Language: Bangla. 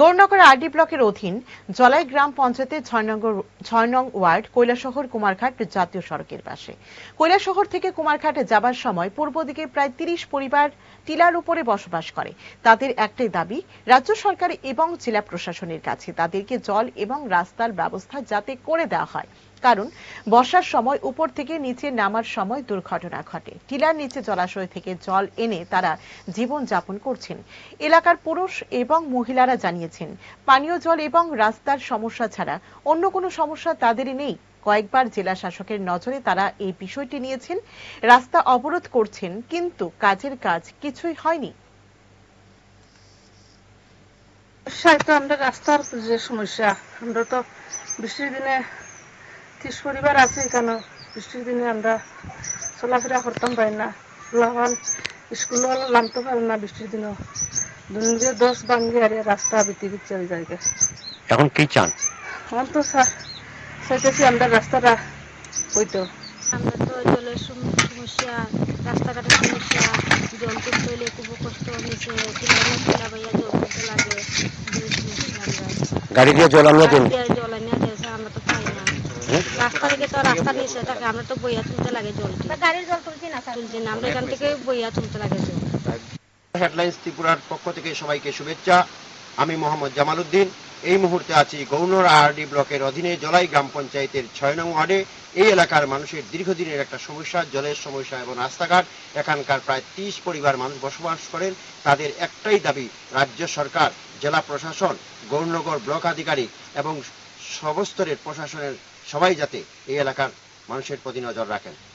গৌরনগর আরডি ব্লকের অধীন জলাই গ্রাম পঞ্চায়েতের ছয় নং ওয়ার্ড কৈলাসহর কুমারঘাট জাতীয় সড়কের পাশে। কৈলাসহর থেকে কুমারঘাটে যাবার সময় পূর্ব দিকে প্রায় তিরিশ পরিবার টিলার উপরে বসবাস করে। তাদের একটাই দাবি, রাজ্য সরকার এবং জেলা প্রশাসনের কাছে তাদেরকে জল এবং রাস্তার ব্যবস্থা যাতে করে দেওয়া হয়। কারণ, বর্ষার সময় উপর থেকে নিচে নামার সময় দুর্ঘটনা ঘটে। টিলার নিচে জলাশয় থেকে জল এনে তারা জীবন যাপন করছেন। এলাকার পুরুষ এবং মহিলারা জানিয়েছেন, পানীয় জল এবং রাস্তার সমস্যা ছাড়া অন্য কোনো সমস্যা তাদেরই নেই। কয়েকবার জেলা শাসকের নজরে তারা এই বিষয়টি নিয়েছেন। রাস্তা অবরোধ করছেন, কিন্তু কাজের কাজ কিছুই হয়নি। আমরা রাস্তার যে সমস্যা, আমরা তো বৃষ্টির দিনে ত্রিশ পরিবার আছে এখানে। বৃষ্টির দিনে আমরা চলাফেরা করতাম পারি না। লাগান স্কুলও নামতে পারে না বৃষ্টির দিনও। দুনিয়া দশ ভাঙ্গি আর রাস্তা বিতি বিচ্ছে ওই জায়গায় এখন কি চান? আমার তো চা- চাইতেছি আমরা রাস্তাটা হইতো আমরা তো জলের সমস্যা রাস্তাঘাটের সমস্যা জল হলে খুব কষ্ট আমরা গাড়ি দিয়ে জল আমরা দিন দিয়ে জল আনিয়া দিয়েছে আমরা তো পাই না রাস্তা থেকে তো রাস্তা নিচে থাকে আমরা তো বইয়া তুলতে লাগে জলটি গাড়ির জল তুলছি না তুলছি না আমরা এখান থেকে বইয়া তুলতে লাগে জল। হেডলাইন্স ত্রিপুরার পক্ষ থেকে সবাইকে শুভেচ্ছা। আমি মোহাম্মদ জামাল উদ্দিন এই মুহূর্তে আছি গৌনর আরডি ব্লকের অধীনে জলাই গ্রাম পঞ্চায়েতের ছয় নং ওয়ার্ডে। এই এলাকার মানুষের দীর্ঘদিনের একটা সমস্যা, জলের সমস্যা এবং রাস্তাঘাট। এখানকার প্রায় ত্রিশ পরিবার মানুষ বসবাস করেন। তাদের একটাই দাবি, রাজ্য সরকার, জেলা প্রশাসন, গৌরনগর ব্লক আধিকারিক এবং সবস্তরের প্রশাসনের সবাই যাতে এই এলাকার মানুষের প্রতি নজর রাখেন।